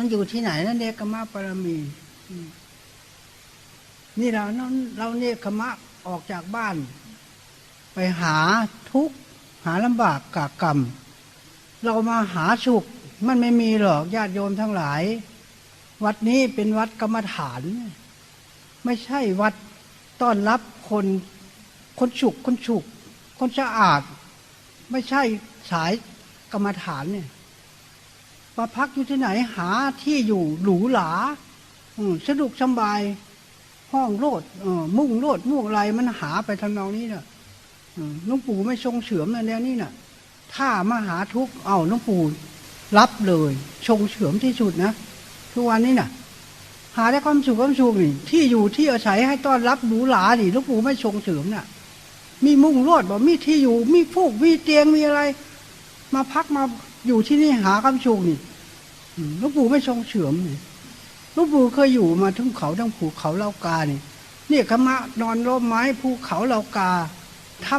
มันอยู่ที่ไหนนั่นเนกขมะปรมีนี่เราเราเราเนกขมะออกจากบ้าน ไปหาทุกข์หาลำบากกากกรรม เรามาหาสุข มันไม่มีหรอกญาติโยมทั้งหลาย วัดนี้เป็นวัดกรรมฐาน ไม่ใช่วัดต้อนรับคนคนฉุกคนฉุก คนสะอาด ไม่ใช่สายกรรมฐานเนี่ย มาพักอยู่ที่ไหนหาที่อยู่หรูหราสะดวกสบาย ห้องโลดมุ่งโลดมุ่งอะไรมันหาไปทำนองนี้น่ะอืมหลุงปู่ไม่ทรงเฉือมในแนวนี้น่ะ ถ้ามาหาทุกเอาหลุงปู่รับเลยชงเฉือมที่สุดนะทุกวันนี้น่ะ หาได้ความสุขความสุขนี่ที่อยู่ที่อาศัยให้ต้อนรับหรูหราดิลุงปู่ไม่ชงเฉือมน่ะ มีมุ้งลดบอกมีที่อยู่ มีฟูกมีเตียงมีอะไร มาพักมาอยู่ที่นี่หาความสุขนี่ หลุงปู่ไม่ชงเฉื่อมนี่หลุงปู่เคยอยู่มาทั้งเขาทั้งภูเขาเหล่ากานี่เนี่ยขมะนอนร่มไม้ภูเขาเหล่ากาถ้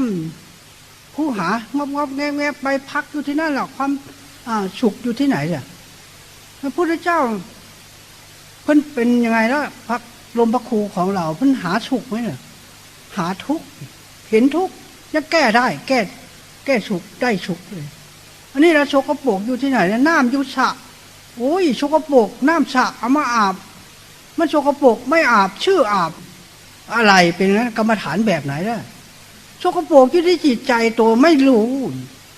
ำผู้หางอบงอบแงแงไปพักอยู่ที่นั่นหรอกความสุขอยู่ที่ไหนเนี่ยพระพุทธเจ้าเพิ่นเป็นยังไงแล้วพักลมพระครูของเราเพิ่นหาสุขไหมเนี่ยหาทุกเห็นทุกยังแก้ได้ แก้ แก้สุขได้สุขเลย อันนี้เราโชกโปกอยู่ที่ไหนเนี่ยน้ำยุสะ โอ้ยโชกโปกน้ำสระเอามาอาบ มันโชกโปกไม่อาบชื่ออาบ อะไรเป็นนั้นกรรมฐานแบบไหนล่ะโชกโปกที่ที่จิตใจตัวไม่รู้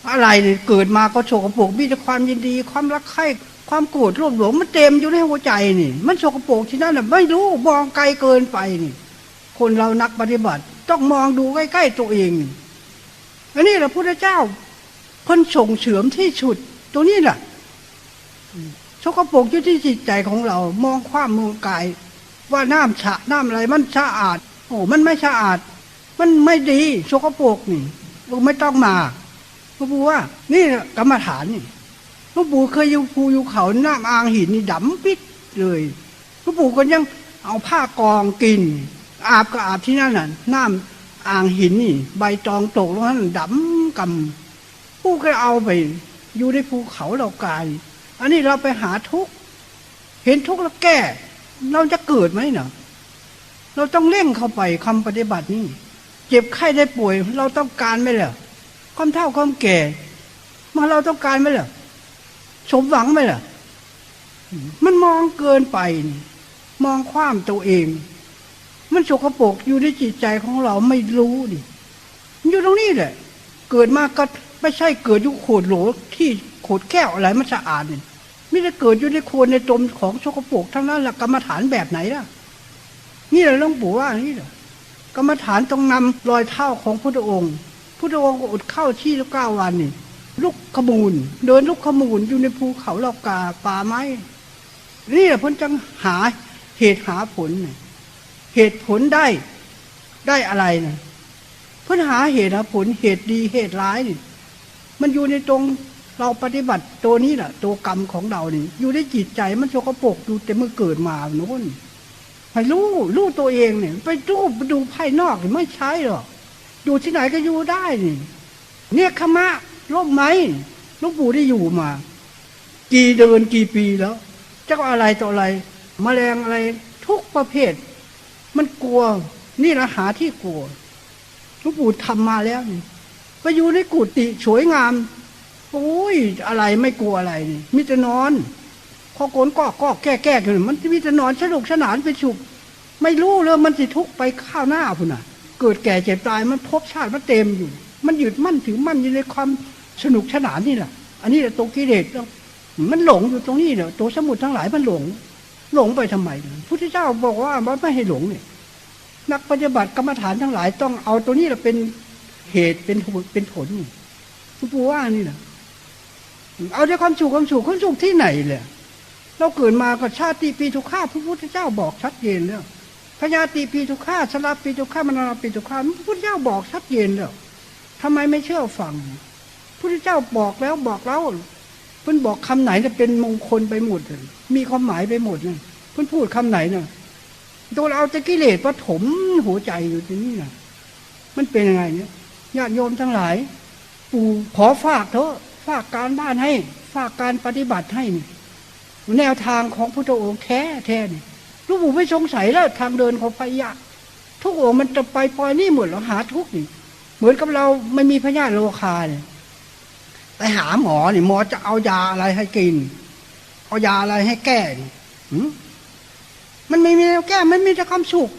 อะไรเนี่ยเกิดมาก็โชกโปกมีแต่ความยินดี ความรักใคร่ความโกรธโลภหลงมันเต็มอยู่ในหัวใจนี่ มันโชกโปกที่นั่นน่ะไม่รู้มองไกลเกินไปนี่ คนเรานักปฏิบัติ ต้องมองดูใกล้ๆตัวเองอันนี้แหละพุทธเจ้าเพ้นส่งเฉือมที่สุดตรงนี้แหละ ชกโปรกอยู่ที่จิตใจของเรา มองความมองกาย ว่าน้ำฉะน้ำอะไรมันสะอาด โอ้มันไม่สะอาด มันไม่ดีชกโปรกนี่เราไม่ต้องมาหลวงปู่ว่า นี่กรรมฐานนี่หลวงปู่เคยอยู่ภูอยู่เขาน้ำอ่างหินนี่ดำปิดเลยหลวงปู่ก็ยังเอาผ้ากองกิน อาบก็อาบที่นั่นน่ะน้ำอ่างหินนี่ ใบตองตกลงนั้นดำกำผู้ก็เอาไป อยู่ในภูเขาเรากาย อันนี้เราไปหาทุกข์เห็นทุกข์แล้วแก้ เราจะเกิดไหมเนาะเราต้องเร่งเข้าไปคำปฏิบัตินี่เจ็บไข้ได้ป่วย เราต้องการไหมล่ะความเท่าความแก่ มาเราต้องการไหมล่ะสมหวังไหมล่ะมันมองเกินไป มองความตัวเอง มันสกปรกอยู่ในจิตใจของเราไม่รู้ดิอยู่ตรงนี้แหละ เกิดมาก็ไม่ใช่เกิดอยู่โขดโหลที่โขดแก้วอะไรมันสะอาดเนี่ย ไม่ได้เกิดอยู่ในโคนในตมของสกปรกทั้งนั้นแหละกรรมฐานแบบไหนล่ะ นี่แหละหลวงปู่ว่านี่แหละกรรมฐานต้องนำรอยเท้าของพุทธองค์พุทธองค์อดเข้าที่ละเก้าวันนี่ลุกขมูลเดินลุกขมูลอยู่ในภูเขาเล่ากาป่าไม้นี่แหละพ้นจังหาเหตุหาผลเหตุผลได้ได้อะไรนะพื่อหาเหตุหาผลเหตุดีเหตุร้ายนี่มันอยู่ในตรง เราปฏิบัติตัวนี้แหละตัวกรรมของเรานี่อยู่ในจิตใจมันโชกปกอยู่แต่เมื่อเกิดมาโน่นไปรู้รู้ตัวเองเนี่ยไปดูไปดูภายนอกนี่ไม่ใช่หรอกอยู่ที่ไหนก็อยู่ได้นี่ เนี่ยขมะร่มไหมลูกปู่ได้อยู่มา กี่เดือนกี่ปีแล้วเจ้าอะไรต่ออะไรแมลงอะไรทุกประเภท มันกลัว นี่ละหาที่กลัวลวงปู่ทำมาแล้วนี่ไปอยู่ในกุฏิสวยงาม โอ้ยอะไรไม่กลัวอะไรนี่มิจะนอนพอโกนก็ก็แก้แก้กันมันมีแต่นอนสนุกสนานไปฉุกไม่รู้เลยมันสิทุกไปข้าวหน้าพุ่นน่ะ เกิดแก่เจ็บตายมันพบชาติมันเต็มอยู่ มันหยุดมั่นถือมั่นอยู่ในความสนุกสนานนี่แหละอันนี้แหละตัวกิเลสมันหลงอยู่ตรงนี้เนี่ยตัวสมุดทั้งหลายมันหลง หลงไปทำไมพุทธเจ้าบอกว่ามันไม่ให้หลงเนี่ยนักปฏิบัติกรรมฐานทั้งหลายต้องเอาตัวนี้แหละเป็นเหตุเป็นผลเป็นผลนี่หลวงปู่ว่านี่นะ เอาแต่ความสุขความสุขความสุขที่ไหนเลยเราเกิดมาก็ชาติปีทุกข้าพระพุทธเจ้าบอกชัดเจนแล้วพญาติปีทุกข้าสลับปีทุกข้ามนาปีทุกข้าพระพุทธเจ้าบอกชัดเจนแล้วทำไมไม่เชื่อฟังพระพุทธเจ้าบอกแล้วบอกแล้วเพิ่นบอกคำไหนจะเป็นมงคลไปหมดมีความหมายไปหมดเลยเพิ่นพูดคำไหนเนี่ยตัวเราจะกิเลสว่าถมหัวใจอยู่ที่นี่นะมันเป็นยังไงเนี่ยญาติโยมทั้งหลาย ปู่ขอฝากเถอะ ฝากการบ้านให้ ฝากการปฏิบัติให้นี่แนวทางของพุทธองค์แท้แท้นี่ลูกปู่ไม่สงสัยแล้วทางเดินของพญาทุกองค์มันจะไปปล่อยนี่หมดแล้วหาทุกนี่ เหมือนกับเราไม่มีพญาโลคาเนี่ยไปหาหมอนี่หมอจะเอายาอะไรให้กิน เอายาอะไรให้แก้นี่มันไม่มีแนวแก้มันมีแต่ความสุข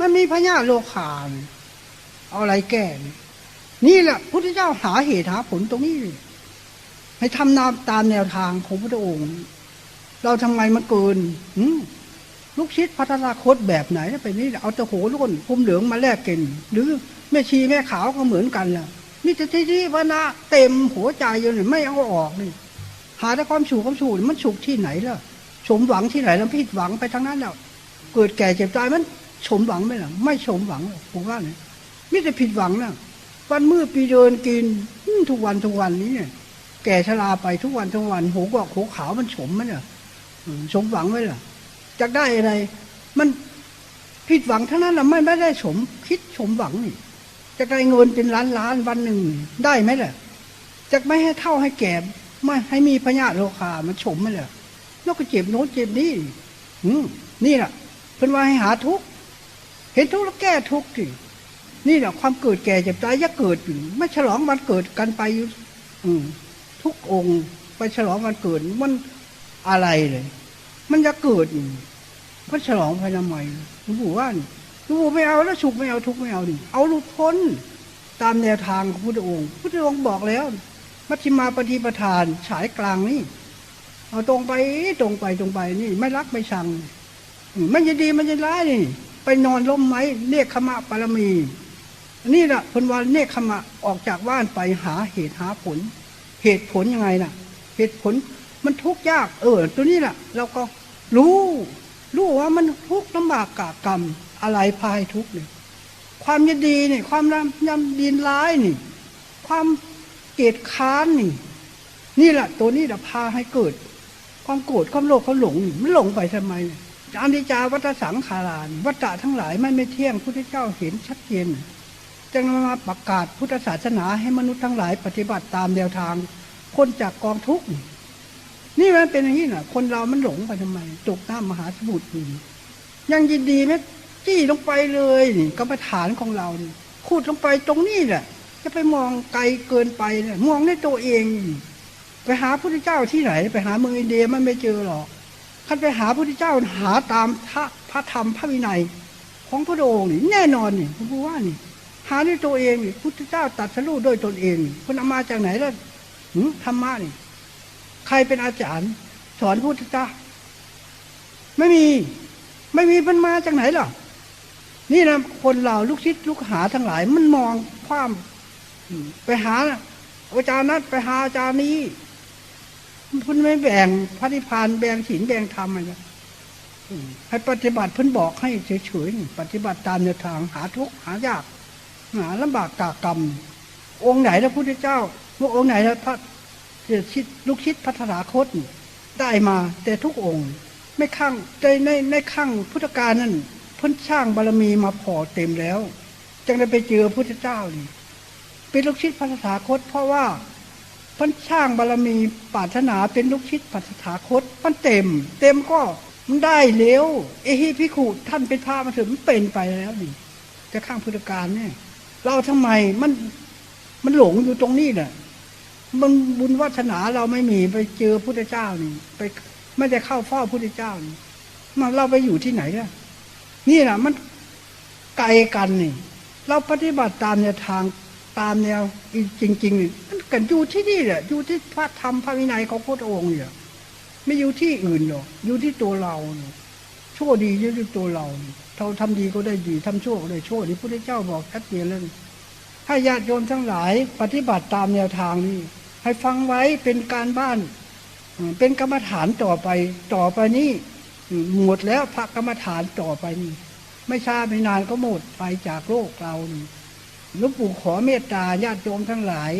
มันมีพญาโลคานี่เอาอะไรแก้นี่นี่แหละพุทธเจ้าหาเหตุหาผลตรงนี้ ให้ทำนาตามแนวทางของพระองค์ เราทำไงมันเกินลูกชิดพัฒนาคตแบบไหนไปนี่เอาตะโหล้นพุ่มเหลืองมาแลกกินหรือแม่ชีแม่ขาวก็เหมือนกันล่ะนี่จะที่ที่วนะเต็มหัวใจอยู่นี่ไม่เอาออกนี่หาแต่ความสุขความสุขนี่มันสุขที่ไหนล่ะสมหวังที่ไหนแล้วผิดหวังไปทั้งนั้นแล้วเกิดแก่เจ็บตายมันสมหวังไหมล่ะ ไม่สมหวังผมว่าเนี่ยมิแต่ผิดหวังนะวันมืดปีเดินกินทุกวันทุกวันนี้เนี่ย แก่ชราไปทุกวันทุกวันหูกอกหูขาวมันสมไหมเนี่ยอืมสมหวังไหมล่ะจะได้อะไร มันผิดหวังทั้งนั้นนะไม่ไม่ได้สมคิดสมหวังนี่จะได้เงินเป็นล้านล้านวันหนึ่งได้ไหมล่ะจะไม่ให้เท่าให้แก่ไม่ให้มีพญาโลคามันสมไหมล่ะนอกก็เจ็บโน้นเจ็บนี่อืมนี่แหละเป็นว่าให้หาทุกเห็นทุกแล้วแก้ทุกสินี่แหละความเกิดแก่เจ็บตายย่าเกิดอยู่ไม่ฉลองวันเกิดกันไปอยู่อืม ทุกองค์ไปฉลองวันเกิดมันอะไรเลย มันจะเกิดนี่มันฉลองไปทำไมหลวงปู่ว่านหลวงปู่ไม่เอาแล้วสุขไม่เอาทุกไม่เอาดิเอาหลุดพ้นตามแนวทางของพุทธองค์ พุทธองค์บอกแล้ว มัชฌิมาปฏิปทานฉายกลางนี่เอาตรงไปตรงไปตรงไปนี่ ไม่รักไม่ชัง มันจะดีมันจะร้ายนี่ ไปนอนล้มไหมเนคขมะปรมี นี่แหละพนวันเนคขมะออกจากบ้านไปหาเหตุหาผล เหตุผลยังไงน่ะ เหตุผลมันทุกข์ยาก เออ ตัวนี้แหละเราก็รู้ รู้ว่ามันทุกข์ลำบากกากรรม อะไรพายทุกข์เนี่ยความยินดีนี่ ความรำยำดินร้ายนี่ ความเกลียดค้านนี่ นี่แหละตัวนี้แหละพาให้เกิด ความโกรธความโลภความหลงมันหลงไปทำไมเนี่ยอนิจจาวัฏสังขารานวัฏฏะทั้งหลายมันไม่เที่ยงพุทธเจ้าเห็นชัดเจน จึงมาประกาศพุทธศาสนาให้มนุษย์ทั้งหลายปฏิบัติตามแนวทาง คนจากกองทุกข์นี่มันเป็นอย่างนี้น่ะคนเรามันหลงไปทำไมตกน้ำมหาสมุทรนี่ยังยินดีไหมจี้ลงไปเลยนี่กรรมฐานของเรานี่คูดลงไปตรงนี้แหละจะไปมองไกลเกินไปเนี่ยมองในตัวเอง ไปหาพระพุทธเจ้าที่ไหน ไปหาเมืองอินเดียมันไม่เจอหรอกท่านไปหาพระพุทธเจ้าหาตามพระพระธรรมพระวินัย ของพระองค์นี่แน่นอนนี่ผมพูดว่านี่ หาด้วยตัวเองพุทธเจ้าตัดสรู้ด้วยตนเองคุณเอามาจากไหนล้วหึธรรมะนี่ใครเป็นอาจารย์ สอนพุทธเจ้าไม่มี ไม่มีมันมาจากไหนหรอนี่นะคนเราลูกศิษย์ลูกหาทั้งหลาย มันมองความไปหาอาจารย์นั้นไปหาอาจารย์นี้มันไม่แบ่งพระนิพพานแบ่งศีลแบ่งธรรมอะไรให้ปฏิบัติเพิ่นบอกให้เฉยๆปฏิบัติตามแนวทางหาทุกข์หายาก หาลำบากกากรรม องค์ไหนแล้วพุทธเจ้าพวกองค์ไหนแล้วพระเดชิดลูกชิดพัฒนาคตได้มาแต่ทุกองค์ ไม่ข้างในในในข้างพุทธกาลนั่นเพิ่นสร้างบารมีมาพอเต็มแล้ว จึงได้ไปเจอพุทธเจ้านี่เป็นลูกชิดพัฒนาคต เพราะว่าเพิ่นสร้างบารมีปรารถนาเป็นลูกชิดพัฒนาคตมันเต็ม เต็มก็มันได้เร็วเอฮิพิขุท่านเป็นพระมาถึงมันเป็นไปแล้วนี่จะข้างพุทธกาลเนี่ย เราทำไมมันมันหลงอยู่ตรงนี้แหละมันบุญวัฒนาเราไม่มีไปเจอพุทธเจ้านี่ไปไม่ได้เข้าเฝ้าพุทธเจ้านี่มาเราไปอยู่ที่ไหนล่ะ นี่แหละมันไกลกันนี่ เราปฏิบัติตามแนวทางตามแนวจริงๆนี่มันกันอยู่ที่นี่แหละอยู่ที่พระธรรมพระวินัยของพระองค์เนี่ยไม่อยู่ที่อื่นหรอกอยู่ที่ตัวเราเนี่ย ชั่วดีอยู่ที่ตัวเราเนี่ยเราทำดีก็ได้ดีทำชั่วก็ได้ชั่วนี่พระพุทธเจ้าบอกชัดเจนเลยให้ญาติโยมทั้งหลายปฏิบัติตามแนวทางนี้ ให้ฟังไว้เป็นการบ้าน เป็นกรรมฐานต่อไปต่อไปนี้หมดแล้วพระกรรมฐานต่อไปนี้ ไม่ช้าไม่นานก็หมดไปจากโลกเรานี่หลวงปู่ขอเมตตาญาติโยมทั้งหลาย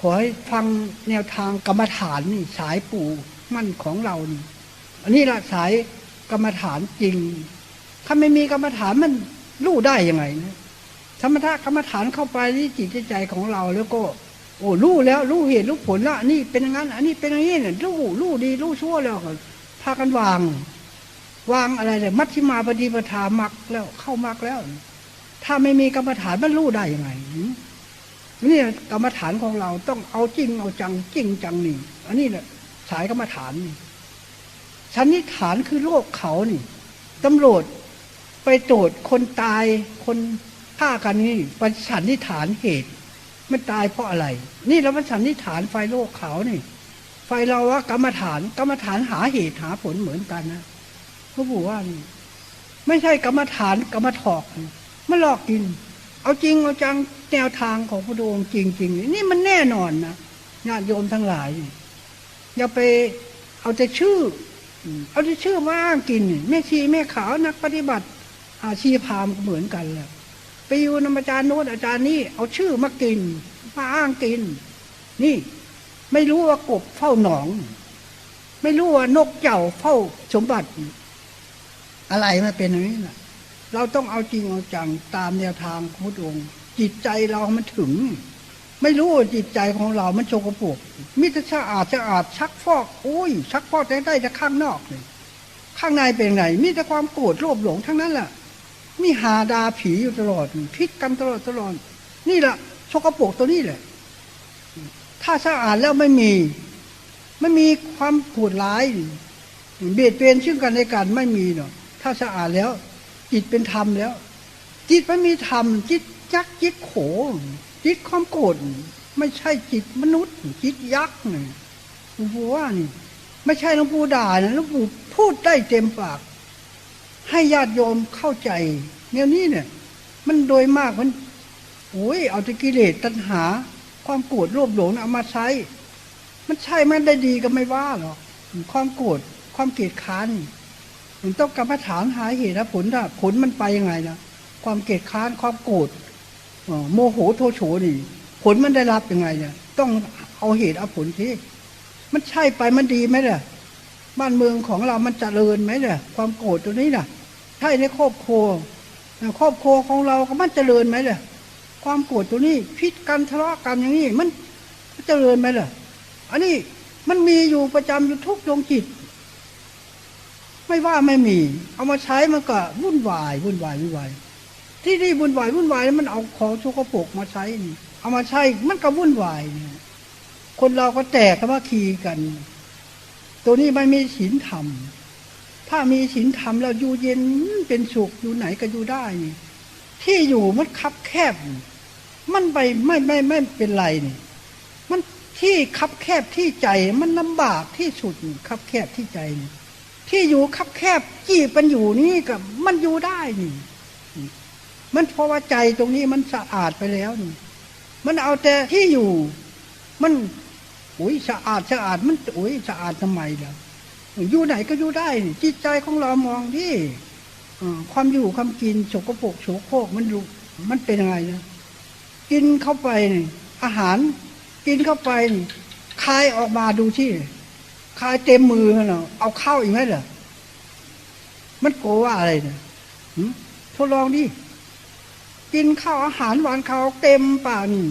ขอให้ฟังแนวทางกรรมฐานนี่สายปู่มั่นของเรานี่อันนี้ละสาย กรรมฐานจริง ถ้าไม่มีกรรมฐานมันรู้ได้ยังไงนะธรรมะกรรมฐานเข้าไปที่จิตใจของเราแล้วก็ โอ้รู้แล้วรู้เหตุรู้ผลละอันนี่เป็นอย่างนั้นอันนี้เป็นอย่างนี้เนี่ยรู้รู้ดีรู้ชั่วแล้วพากันวาง วางอะไรเนี่ยมัชฌิมาปฏิปทามักแล้วเข้ามักแล้ว ถ้าไม่มีกรรมฐานบรรลุได้ยังไงนี่กรรมฐานของเราต้องเอาจริงเอาจังจริงจังนี่ อันนี้แหละสายกรรมฐานนี่ สันนิษฐานคือโลกเขานี่ตำรวจไปโจทย์คนตายคนฆ่ากันนี่ไปสันนิษฐานเหตุ มันตายเพราะอะไร นี่เราไปสันนิษฐานไฟโลกเขานี่ ไฟเราว่ากรรมฐานกรรมฐานหาเหตุหาผลเหมือนกันนะพระบุว่านี่ไม่ใช่กรรมฐานกรรมถอกมันหลอกกิน เอาจริงเอาจังแนวทางของพระองค์จริง ๆ นี่มันแน่นอนนะญาติโยมทั้งหลาย อย่าไปเอาแต่ชื่อ เอาแต่ชื่อมาอ้างกินแม่ชีแม่ขาวนักปฏิบัติ อาชีพพามก็เหมือนกันแหละไปอยู่นอาจารย์โน้นอาจารย์นี้เอาชื่อมากินมาอ้างกิน นี่ ไม่รู้ว่ากบเฝ้าหนอง ไม่รู้ว่านกเจ้าเฝ้าสมบัติ อะไรมาเป็นอย่างนี้นะเราต้องเอาจริงเอาจังตามแนวทางของพระองค์จิตใจเรามันถึง ไม่รู้จิตใจของเรา มันโชกปรกมิตรสะอาดสะอาดชักฟอกโอ้ย ชักฟอกได้ได้จะข้างนอกเลยข้างในเป็นไงมีแต่ความโกรธโลภหลงทั้งนั้นแหละมีหาดาผีอยู่ตลอดพิษกันตลอดตลอดนี่แหละโชกปรกตัวนี้แหละ ถ้าสะอาดแล้วไม่มี ไม่มีความโกรธร้ายเบียดเบียนซึ่งกันและกันไม่มีหรอกถ้าสะอาดแล้ว จิตเป็นธรรมแล้ว จิตไม่มีธรรมจิตยักจิตโข จิตความโกรธไม่ใช่จิตมนุษย์ จิตยักษ์นี่หลวงปู่ว่านี่ ไม่ใช่หลวงปู่ด่านะหลวงปู่พูดได้เต็มปาก ให้ญาติโยมเข้าใจเนี่ยนี้เนี่ย มันโดยมากมันโอ้ยเอาตะกิเลสตัณหา ความโกรธโลภหลงเอามาใช้ มันใช่มันได้ดีก็ไม่ว่าหรอกความโกรธความเกลียดค้านมันต้องกรรมฐานหาเหตุและผลนะผลมันไปยังไงนะความเกลียดค้านความโกรธ โมโหโทโฉนี่ ผลมันได้รับยังไงเนี่ยต้องเอาเหตุเอาผลที่มันใช่ไปมันดีไหมเนี่ยบ้านเมืองของเรามันเจริญไหมเนี่ยความโกรธตัวนี้น่ะ ใช่ในครอบครัวครอบครัวของเราก็มันเจริญไหมเนี่ยความโกรธตัวนี้พิษกันทะเลาะกันอย่างนี้มันมันเจริญไหมล่ะ อันนี้มันมีอยู่ประจำอยู่ทุกดวงจิต ไม่ว่าไม่มี เอามาใช้มันก็วุ่นวายวุ่นวายวุ่นวาย ที่นี่วุ่นวายวุ่นวายมันเอาของชกโปกมาใช้นี่เอามาใช้มันก็วุ่นวายเนี่ยคนเราก็แตกกันว่าคีกัน ตัวนี้ไม่มีศีลธรรม ถ้ามีศีลธรรมแล้วอยู่เย็นเป็นสุขอยู่ไหนก็อยู่ได้นี่ที่อยู่มันคับแคบ มันไปไม่ไม่ไม่เป็นไรนี่มันที่คับแคบที่ใจมันลำบากที่สุดคับแคบที่ใจนี่ที่อยู่คับแคบจีบมันอยู่นี่กับมันอยู่ได้นี่ มันเพราะว่าใจตรงนี้มันสะอาดไปแล้วนี่ มันเอาแต่ที่อยู่ มันอุ้ยสะอาดสะอาดมันอุ้ยสะอาดทำไมล่ะอยู่ไหนก็อยู่ได้นี่จิตใจของเรามองที่ความอยู่ความกินโสกโปรกโสโครกมันรู้มันเป็นยังไงนะกินเข้าไปนี่อาหารกินเข้าไปนี่คายออกมาดูที่คายเต็มมือเนาะเอาเข้าอีกไหมเหรอมันโกว่าอะไรเนี่ยหึทดลองดิ กินข้าวอาหารหวานขาวเต็มปากนี่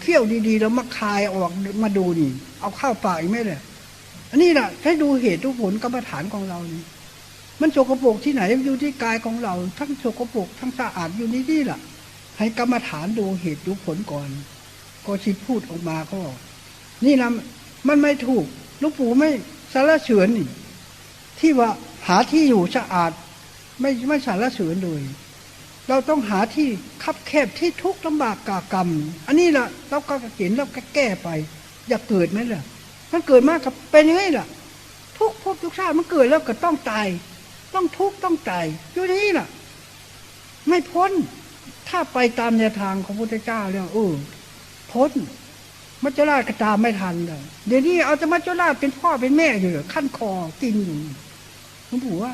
เคี่ยวดีๆ แล้วมาคายออกมาดูนี่ เอาเข้าวปากอีกไหมเนี่ยอันนี้แหละให้ดูเหตุดูผลกรรมฐานของเรานี่มันโสกโปรกที่ไหนอยู่ที่กายของเรา ทั้งโสกโปรกทั้งสะอาดอยู่นี่นี่แหละให้กรรมฐานดูเหตุดูผลก่อน ก็ชิดพูดออกมาก็นี่นะมันไม่ถูกลูกปู่ไม่สารเฉือนที่ว่าหาที่อยู่สะอาด ไม่ไม่สารเฉือนเลย เราต้องหาที่คับแคบที่ทุกข์ลำบากกากรรม อันนี้ล่ะเราก็เห็นเราก็แก้ไป อย่าเกิดไหมล่ะ มันเกิดมากกับเป็นยังไงล่ะ ทุกภพทุกชาติมันเกิดแล้วก็ต้องตาย ต้องทุกข์ต้องตายอยู่นี่ล่ะ ไม่พ้น ถ้าไปตามแนวทางของพระพุทธเจ้าแล้วเออพ้นมัจจุราชก็ตามไม่ทันเลยเดี๋ยวนี้เอาจะมัจจุราชเป็นพ่อเป็นแม่อยู่ขั้นคอกินอยู่หลวงปู่ว่า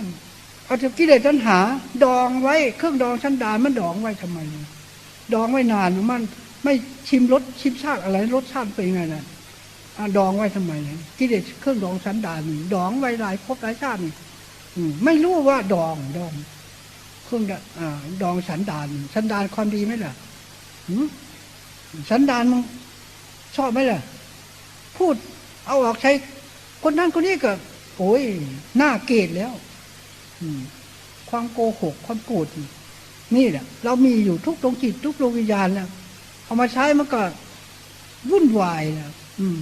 เอาจะกิเลสตัณหา ดองไว้เครื่องดองชั้นดานมันดองไว้ทำไม ดองไว้นานมันไม่ชิมรสชิมชาติอะไรรสชาติเป็นไงนะ่ะดองไว้ทำไมกิเลสเครื่องดองชั้นดานดองไว้หลายภพหลายชาตินี่อืมไม่รู้ว่าดองดองเครื่องดอ่าดองสันดานสันดานความดีไหมล่ะสันดานมึงชอบไหมล่ะ พูดเอาออกใช้ คนนั้นคนนี้ก็โอ้ยหน้าเกลียดแล้ว ความโกหกความโกรธนี่แหละเรามีอยู่ทุกดวงจิตทุกดวงวิญญาณนะเอามาใช้มันก็วุ่นวายนะอืม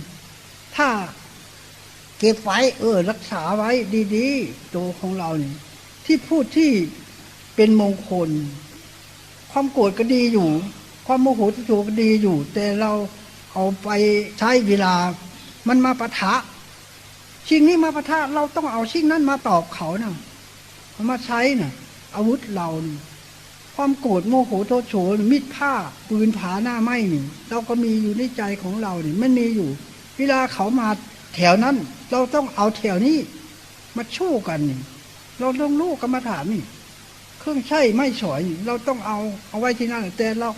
ถ้าเก็บไว้ เออ รักษาไว้ดีๆตัวของเราเนี่ยที่พูดที่เป็นมงคล ความโกรธก็ดีอยู่ ความโมโหที่โกก็ดีอยู่ แต่เราเอาไปใช้เวลา มันมาปะทะสิ่งนี้มาปะทะ เราต้องเอาสิ่งนั้นมาตอบเขานะเอามาใช้นะอาวุธเรานี่ความโกรธโมโหโทโฉมิดผ้าปืนผาหน้าไหมนี่เราก็มีอยู่ในใจของเราเนี่ยมันมีอยู่ เวลาเขามาแถวนั้น เราต้องเอาแถวนี้ มาชู้กันนี่เราต้องรู้กรรมฐานนี่ เครื่องใช้ไม่สอยเราต้องเอาเอาไว้ที่นั่นแต่เรา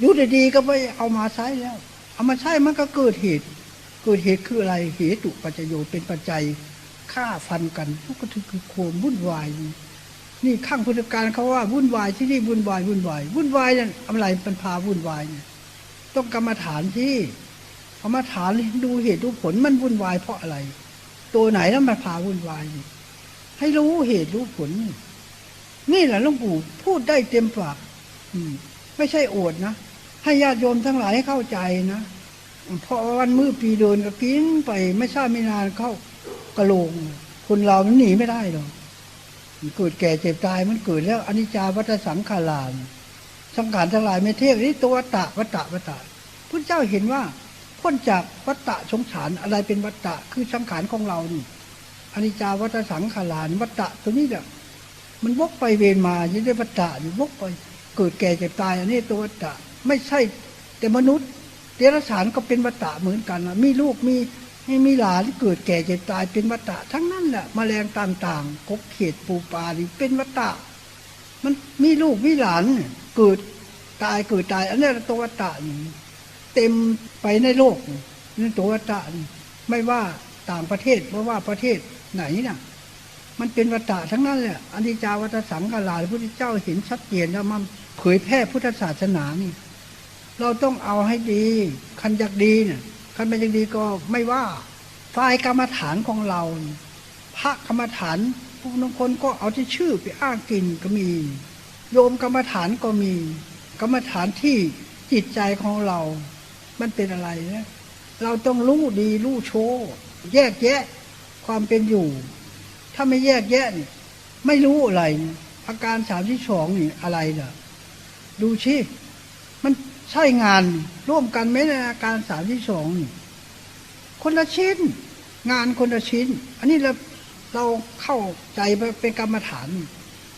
อยู่ดีๆก็ไปเอามาใช้แล้ว เอามาใช้มันก็เกิดเหตุ เกิดเหตุคืออะไรเหตุปัจจโยเป็นปัจจัย ฆ่าฟันกันทุกข์ก็คือโคมวุ่นวาย นี่ข้างพุทธการเขาว่าวุ่นวายที่นี่วุ่นวายวุ่นวายวุ่นวายนั่นอะไรมันพาวุ่นวายเนี่ยต้องกรรมฐานที่กรรมฐานดูเหตุดูผลมันวุ่นวายเพราะอะไร ตัวไหนแล้วมันพาวุ่นวายให้รู้เหตุรู้ผล นี่แหละหลวงปู่พูดได้เต็มปากอืม ไม่ใช่โอดนะให้ญาติโยมทั้งหลายให้เข้าใจนะเพราะวันมือปีเดินก็กินไปไม่ทราบไม่นานเข้า กระโหลงคนเรามันหนีไม่ได้หรอกมันเกิดแก่เจ็บตายมันเกิดแล้วอนิจจาวัฏสังขารานสังขารทั้งหลายไม่เที่ยงนี่ตัววัตตะวัตตะวัตตะพระเจ้าเห็นว่าพ้นจากวัตตะสงสารอะไรเป็นวัตตะคือสังขารของเรานี่อนิจจาวัฏสังขารานวัตตะตัวนี้เนี่ยมันวกไปเวียนมายิ่งได้วัตตะอยู่วกไปเกิดแก่เจ็บตายอันนี้ตัววัตตะไม่ใช่แต่มนุษย์เดรัจฉานก็เป็นวัตตะเหมือนกันมีลูกมี ให้มีหลานเกิดแก่เจ็บตายเป็นวัตตะทั้งนั้นแหละแมลงต่างๆกบเขียดปูปลานี่เป็นวัตตะ มันมีลูกมีหลานเกิดตายเกิดตาย อันนี้ตัววัตตะนี่เต็มไปในโลกนี่ตัววัตตะนี่ไม่ว่าต่างประเทศเพราะว่าประเทศไหนน่ะ มันเป็นวัตตะทั้งนั้นแหละอนิจจาวัตสังขารพระพุทธเจ้าเห็นชัดเจนแล้วมันเผยแพร่พุทธศาสนานี่ เราต้องเอาให้ดี คันยากดีเนี่ย คันไม่อย่ากดีก็ไม่ว่าฝ่ายกรรมฐานของเรา พระกรรมฐานผู้บางคนก็เอาที่ชื่อไปอ้างกินก็มี โยมกรรมฐานก็มี กรรมฐานที่จิตใจของเรา มันเป็นอะไรเนี่ยเราต้องรู้ดีรู้โชว์แยกแยะความเป็นอยู่ ถ้าไม่แยกแยะนี่ไม่รู้อะไร อาการสามที่สองนี่อะไรล่ะดูชิมัน ใช่งานร่วมกันไหมในอาการสามที่สองคนละชิ้น งานคนละชิ้น อันนี้เราเราเข้าใจไปเป็นกรรมฐาน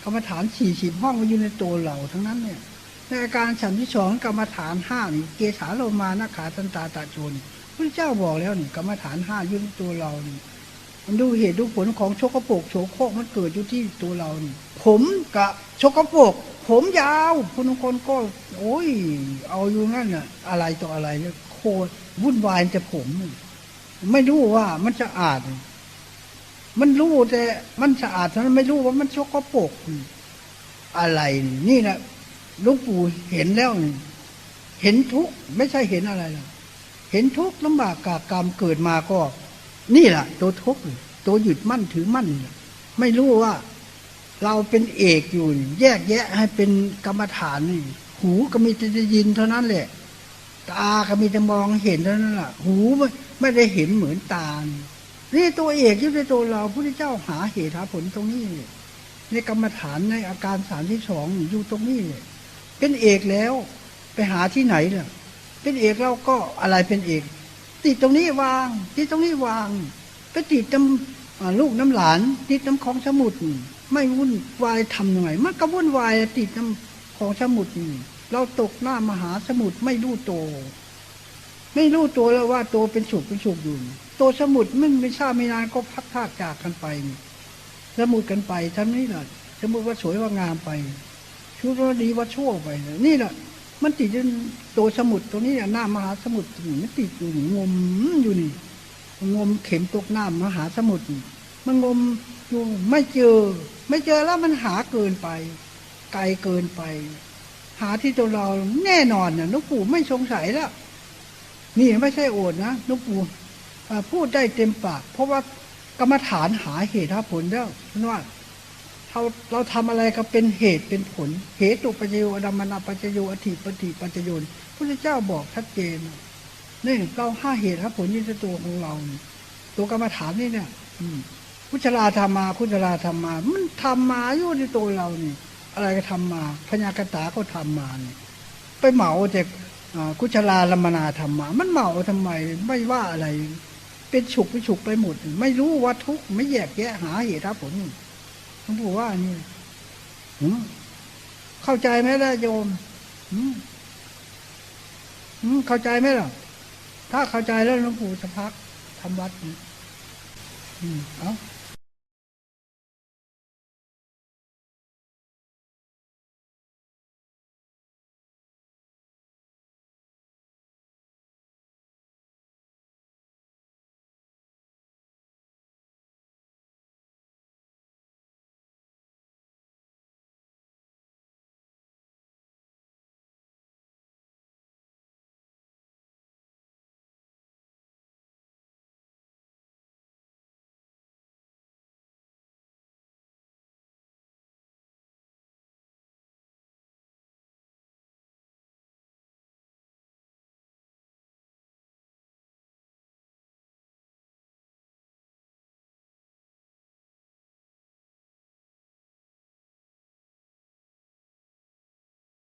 กรรมฐานสี่สิบห้องมันอยู่ในตัวเราทั้งนั้นเนี่ยในอาการสามที่สองกรรมฐานห้านี่เกสาโลมานาขาตันตาตาโจนพระเจ้าบอกแล้วนี่กรรมฐานห้าอยู่ในตัวเรานี่มันดูเหตุดูผลของโชกโปกโชโคกมันเกิดอยู่ที่ตัวเรานี่ผมกับโชกโปก ผมยาวคนบางคนก็โอ้ย เอาอยู่นั่นน่ะ อะไรต่ออะไรเนี่ยโคตรวุ่นวายแต่ผม ไม่รู้ว่ามันสะอาด มันรู้แต่มันสะอาดเท่านั้นไม่รู้ว่ามันโชกโปกอะไรนี่นะลุงปู่เห็นแล้วเห็นทุกไม่ใช่เห็นอะไรหรอกเห็นทุกลำบากกากรรมเกิดมาก็ นี่แหละตัวทุกตัวหยุดมั่นถือมั่นไม่รู้ว่า เราเป็นเอกอยู่ แยกแยะให้เป็นกรรมฐานนี่หูก็มีแต่ได้ยินเท่านั้นแหละ ตาก็มีแต่มองเห็นเท่านั้นแหละหูไม่ไม่ได้เห็นเหมือนตา นี่นี่ตัวเอกอยู่ในตัวเราพระพุทธเจ้าหาเหตุหาผลตรงนี้เลยในกรรมฐานในอาการสามที่สองอยู่ตรงนี้เลยเป็นเอกแล้วไปหาที่ไหนล่ะ เป็นเอกเราก็อะไรเป็นเอก ติดตรงนี้วางติดตรงนี้วาง ไปติดน้ำลูกน้ำหลาน ติดน้ำของสมุดนี่ ไม่วุ่นวายทำยังไงมันก็วุ่นวายติดน้ำของสมุดนี่เราตกหน้ามหาสมุทรไม่รู้โตวไม่รู้ตัวแล้วว่าโตวเป็นสุขเป็นสุขอยู่ตัวสมุดมันไม่ทราบไม่นานก็พัดพากจากกันไป สมุดกันไปทั้งนี้แหละสมุดว่าสวยว่างามไปชุดว่าดีว่าชั่วไปนี่แหละมันติดอยู่ตัวสมุดตัวนี้น่ะหน้ามหาสมุทรนี่มันติดอยู่งมอยู่นี่งมเข็มตกหน้ำมหาสมุทร มันงมอยู่ไม่เจอ ไม่เจอแล้วมันหาเกินไป ไกลเกินไป หาที่ตัวเราแน่นอนนะหลูกปู่ไม่สงสัยแล้วนี่ไม่ใช่โอดนะหลูกปู่พูดได้เต็มปาก เพราะว่ากรรมฐานหาเหตุหาผลแล้วเพราะว่าเราเราทำอะไรก็เป็นเหตุเป็นผล เหตุปัจจโยอดัมนาปัจจโยอธิปฏิปัจจโยนพระเจ้าบอกชัดเจนนี่เราห้าเหตุหาผลยี่ตัวของเรา ตัวกรรมฐานนี่เนี่ย อืม พุชลาธรรมาพุชลาธรรมา มันทำมาอยู่ในตัวเรานี่อะไรก็ทำมาพญากตาก็ทำมานี่ไปเหมาแต่อ่ากุชลาลมนาธรรมา มันเหมาทำไมไม่ว่าอะไร เป็นฉุกไปฉุกไปหมด ไม่รู้ว่าทุกไม่แยกแยะหาเหตุหาผลหลวงปู่ว่านี่เข้าใจไหมล่ะโยมเข้าใจไหมล่ะ ถ้าเข้าใจแล้วหลวงปู่จะพักทำวัดอืมเอา